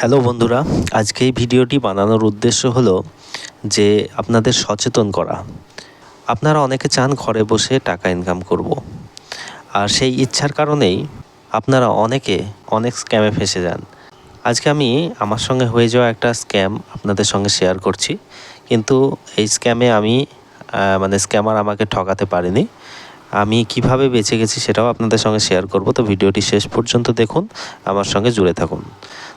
Hello বন্ধুরা, আজকে এই ভিডিওটি বানানোর উদ্দেশ্য হলো যে আপনাদের সচেতন করা। আপনারা অনেকে চান ঘরে বসে টাকা ইনকাম করব। আর সেই ইচ্ছার কারণেই আপনারা অনেকে অনেক স্ক্যামে ফেসে যান। আজকে আমি আমার সঙ্গে হয়ে যাওয়া একটা স্ক্যাম আপনাদের সঙ্গে শেয়ার করছি। কিন্তু এই স্ক্যামে আমি মানে স্ক্যামার আমাকে ঠকাতে পারেনি। আমি কীভাবে বেঁচে গেছি সেটাও আপনাদের সঙ্গে শেয়ার করব। তো ভিডিওটি শেষ পর্যন্ত দেখুন, আমার সঙ্গে জুড়ে থাকুন।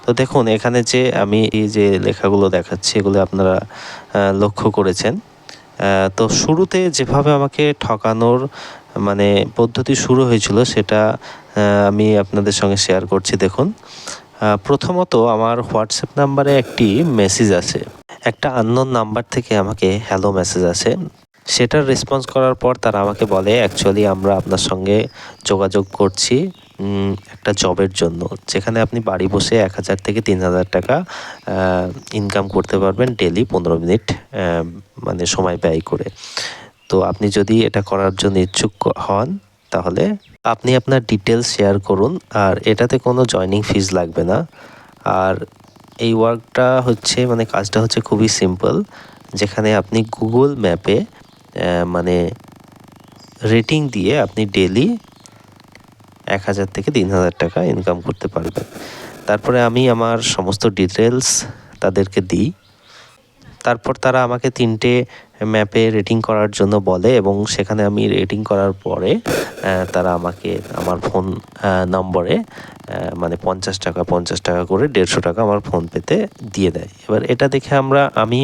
তো দেখুন, এখানে যে আমি এই যে লেখাগুলো দেখাচ্ছি, এগুলো আপনারা লক্ষ্য করেছেন। তো শুরুতে যেভাবে আমাকে ঠকানোর মানে পদ্ধতি শুরু হয়েছিল, সেটা আমি আপনাদের সঙ্গে শেয়ার করছি, দেখুন। প্রথমত আমার হোয়াটসঅ্যাপ নাম্বারে একটি মেসেজ আছে একটা আননোন নাম্বার থেকে আমাকে হ্যালো মেসেজ আসে। সেটার রেসপন্স করার পর তারা আমাকে বলে অ্যাকচুয়ালি আমরা আপনার সঙ্গে যোগাযোগ করছি। একটা জবের জন্য, যেখানে আপনি বাড়ি বসে এক হাজার থেকে তিন হাজার টাকা ইনকাম করতে পারবেন ডেলি পনেরো মিনিট মানে সময় ব্যয় করে। তো আপনি যদি এটা করার জন্য ইচ্ছুক হন, তাহলে আপনি আপনার ডিটেলস শেয়ার করুন, আর এটাতে কোনো জয়নিং ফিজ লাগবে না। আর এই ওয়ার্কটা হচ্ছে মানে কাজটা হচ্ছে খুবই সিম্পল যেখানে আপনি গুগল ম্যাপে মানে রেটিং দিয়ে আপনি ডেলি এক হাজার থেকে তিন হাজার টাকা ইনকাম করতে পারবে। তারপরে আমি আমার সমস্ত ডিটেলস তাদেরকে দিই। তারপর তারা আমাকে তিনটে ম্যাপে রেটিং করার জন্য বলে এবং সেখানে আমি রেটিং করার পরে তারা আমাকে আমার ফোন নম্বরে মানে পঞ্চাশ টাকা পঞ্চাশ টাকা করে দেড়শো টাকা আমার ফোন পেতে দিয়ে দেয়। এবার এটা দেখে আমরা, আমি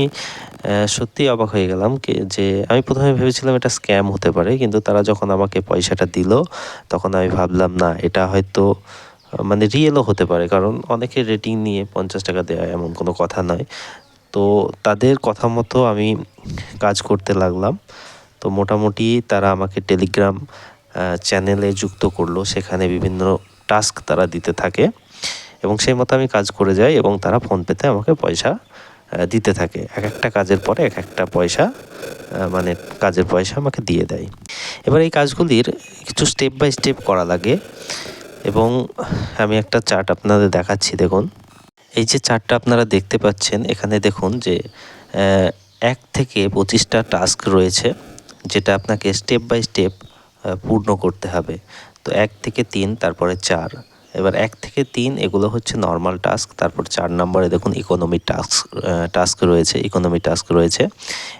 সত্যি অবাক হয়ে গেলাম যে আমি প্রথমে ভেবেছিলাম এটা স্ক্যাম হতে পারে, কিন্তু তারা যখন আমাকে পয়সাটা দিল, তখন আমি ভাবলাম, না, এটা হয়তো মানে রিয়েলও হতে পারে। কারণ অনেকে রেটিং নিয়ে পঞ্চাশ টাকা দেওয়া এমন কোনো কথা নয়। তো তাদের কথা মতো আমি কাজ করতে লাগলাম। তো মোটামুটি তারা আমাকে টেলিগ্রাম চ্যানেলে যুক্ত করল। সেখানে বিভিন্ন টাস্ক তারা দিতে থাকে এবং সেই মতো আমি কাজ করে যাই এবং তারা ফোনপেতে আমাকে পয়সা দিতে থাকে। এক একটা কাজের পরে এক একটা পয়সা মানে কাজের পয়সা আমাকে দিয়ে দেয়। এবার এই কাজগুলির কিছু স্টেপ বাই স্টেপ করা লাগে এবং আমি একটা চার্ট আপনাদের দেখাচ্ছি, দেখুন। এই যে চার্টটা আপনারা দেখতে পাচ্ছেন, এখানে দেখুন যে এক থেকে পঁচিশটা টাস্ক রয়েছে, যেটা আপনাকে স্টেপ বাই স্টেপ পূর্ণ করতে হবে। তো এক থেকে তিন, তারপরে চার। এবার এক থেকে তিন, এগুলো হচ্ছে নর্মাল টাস্ক তারপর চার নম্বরে দেখুন ইকোনমি টাস্ক টাস্ক রয়েছে ইকোনমি টাস্ক রয়েছে।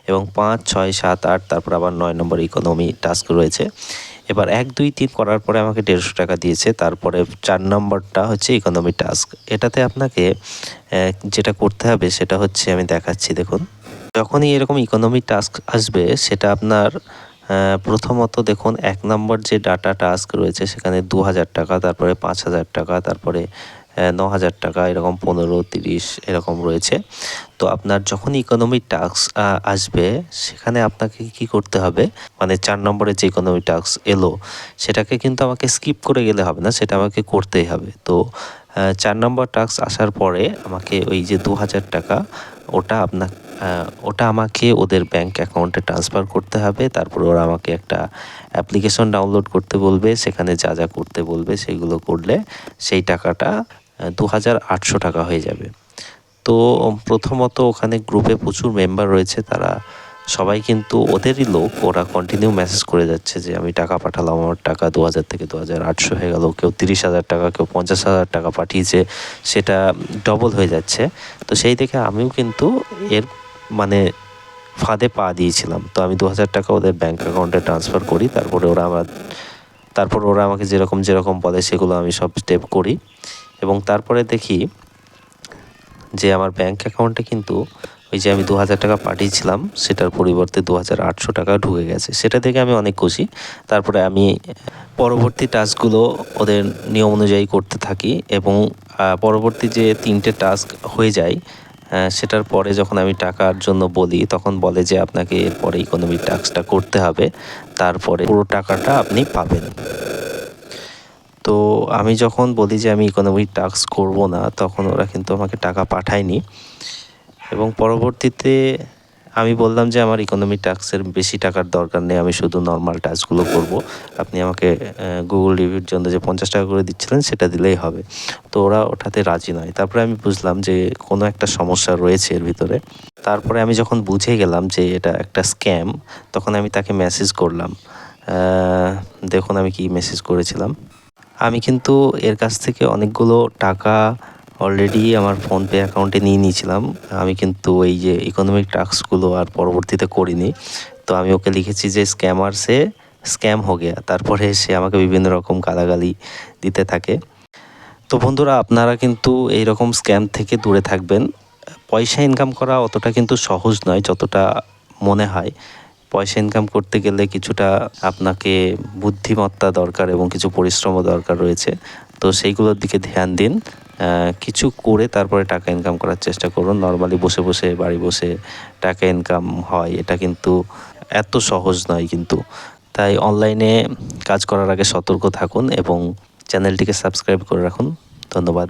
এবং পাঁচ, ছয়, সাত, আট, তারপর আবার নয় নম্বর ইকোনমি টাস্ক রয়েছে। এবার এক, দুই, তিন করার পরে আমাকে দেড়শো টাকা দিয়েছে, তারপরে চার নম্বরটা হচ্ছে ইকোনমি টাস্ক এটাতে আপনাকে যেটা করতে হবে সেটা হচ্ছে আমি দেখাচ্ছি, দেখুন। যখনই এরকম ইকোনমি টাস্ক আসবে, সেটা আপনার প্রথমত দেখুন, এক নম্বর যে ডাটা টাস্ক রয়েছে, সেখানে দু হাজার টাকা, তারপরে পাঁচ হাজার টাকা, তারপরে ন হাজার টাকা, এরকম পনেরো, তিরিশ, এরকম রয়েছে। তো আপনার যখন ইকোনমি টাস্ক আসবে, সেখানে আপনাকে কি করতে হবে? মানে চার নম্বরে যে ইকোনমি টাস্ক এলো, সেটাকে কিন্তু আমাকে স্কিপ করে গেলে হবে না, সেটা আমাকে করতেই হবে। তো চার নম্বর টাস্ক আসার পরে আমাকে ওই যে দু হাজার টাকা, ওটা আপনার ওটা আমাকে ওদের ব্যাংক অ্যাকাউন্টে ট্রান্সফার করতে হবে, তারপর ওরা আমাকে একটা অ্যাপ্লিকেশন ডাউনলোড করতে বলবে, সেখানে যা যা করতে বলবে সেগুলো করলে সেই টাকাটা দু হাজার আটশো টাকা হয়ে যাবে। তো প্রথমত ওখানে গ্রুপে প্রচুর মেম্বার রয়েছে, তারা সবাই কিন্তু ওদেরই লোক, ওরা কন্টিনিউ মেসেজ করে যাচ্ছে যে আমি টাকা পাঠালাম, আমার টাকা দু হাজার থেকে দু হাজার আটশো হয়ে গেল, কেউ তিরিশ হাজার টাকা, কেউ পঞ্চাশ হাজার টাকা পাঠিয়েছে, সেটা ডবল হয়ে যাচ্ছে। তো সেই দেখে আমিও কিন্তু এর মানে ফাঁদে পা দিয়েছিলাম। তো আমি দু হাজার টাকা ওদের ব্যাঙ্ক অ্যাকাউন্টে ট্রান্সফার করি, তারপরে ওরা আমার, তারপর ওরা আমাকে যেরকম যেরকম বলে সেগুলো আমি সব স্টেপ করি। এবং তারপরে দেখি যে আমার ব্যাঙ্ক অ্যাকাউন্টে কিন্তু ওই যে আমি দু হাজার টাকা পাঠিয়েছিলাম, সেটার পরিবর্তে দু হাজার আটশো টাকা ঢুকে গেছে। সেটা দেখে আমি অনেক খুশি। তারপরে আমি পরবর্তী টাস্কগুলো ওদের নিয়ম অনুযায়ী করতে থাকি এবং পরবর্তী যে তিনটে টাস্ক হয়ে যায় সেটার পরে যখন আমি টাকার জন্য বলি, তখন বলে যে আপনাকে এরপরে ইকোনমি ট্যাক্সটা করতে হবে। তারপরে পুরো টাকাটা আপনি পাবেন। তো আমি যখন বলি যে আমি ইকোনমিক ট্যাক্স করব না, তখন ওরা কিন্তু আমাকে টাকা পাঠায়নি। এবং পরবর্তীতে আমি বললাম যে আমার ইকোনমি টাস্কের বেশি টাকার দরকার নেই, আমি শুধু নর্মাল টাস্কগুলো করব। আপনি আমাকে গুগল রিভিউর জন্য যে পঞ্চাশ টাকা করে দিচ্ছিলেন, সেটা দিলেই হবে। তো ওরা ওঠাতে রাজি নয়। তারপরে আমি বুঝলাম যে কোনো একটা সমস্যা রয়েছে এর ভিতরে। তারপরে আমি যখন বুঝে গেলাম যে এটা একটা স্ক্যাম তখন আমি তাকে মেসেজ করলাম। দেখুন আমি কি মেসেজ করেছিলাম। আমি কিন্তু এর কাছ থেকে অনেকগুলো টাকা অলরেডি আমার ফোনপে অ্যাকাউন্টে নিয়ে নিয়েছিলাম। আমি কিন্তু এই যে ইকোনমিক টাস্কগুলো আর পরবর্তীতে করিনি। তো আমি ওকে লিখেছি যে স্ক্যামার সে স্ক্যাম হো গেয়া, তারপরে সে আমাকে বিভিন্ন রকম গালাগালি দিতে থাকে। তো বন্ধুরা, আপনারা কিন্তু এই রকম স্ক্যাম থেকে দূরে থাকবেন। পয়সা ইনকাম করা অতটা কিন্তু সহজ নয়, যতটা মনে হয়। পয়সা ইনকাম করতে গেলে কিছুটা আপনাকে বুদ্ধিমত্তা দরকার এবং কিছু পরিশ্রমও দরকার রয়েছে। তো সেইগুলোর দিকে ধ্যান দিন। কিছু করে তারপরে টাকা ইনকাম করার চেষ্টা করুন। নর্মালি বসে বসে বাড়ি বসে টাকা ইনকাম হয়। এটা কিন্তু এত সহজ নয় কিন্তু। তাই অনলাইনে কাজ করার আগে সতর্ক থাকুন এবং চ্যানেলটিকে সাবস্ক্রাইব করে রাখুন। ধন্যবাদ।